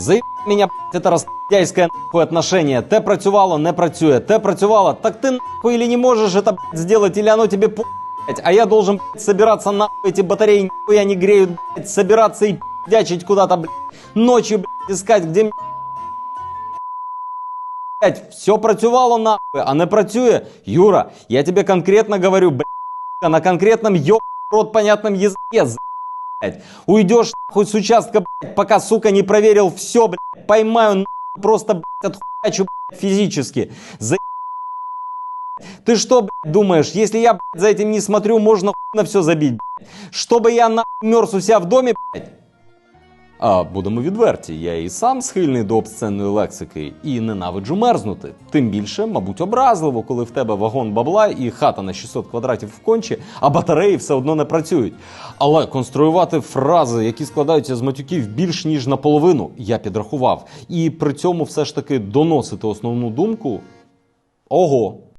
Заеб меня, это расп'яйське нахуй отношение. Те працювало, не працює, те працювало. Так ты нахуй или не можешь это, сделать, или оно тебе по а я должен, блядь, собираться нахуй, эти батареи нихуя не греют, блядь, собираться и пиздячить куда-то, блядь, ночью, блядь, искать, где блядь, все працювало нахуй, а не працює. Юра, я тебе конкретно говорю, блядь, на конкретном ёб рот понятном языке, блядь. Уйдешь нахуй с участка, блядь, пока, сука, не проверил все, блядь, поймаю, нахуй, просто, блядь, отхуячу, блядь, физически. За... Ты что, блядь, думаешь, если я, блядь, за этим не смотрю, можно хуй на все забить, блядь? Чтобы я нахуй мерз у себя в домі, блядь? А будемо відверті, я і сам схильний до обсценної лексики і ненавиджу мерзнути. Тим більше, мабуть, образливо, коли в тебе вагон бабла і хата на 600 квадратів в кончі, а батареї все одно не працюють. Але конструювати фрази, які складаються з матюків більш ніж наполовину, я підрахував. І при цьому все ж таки доносити основну думку. Ого,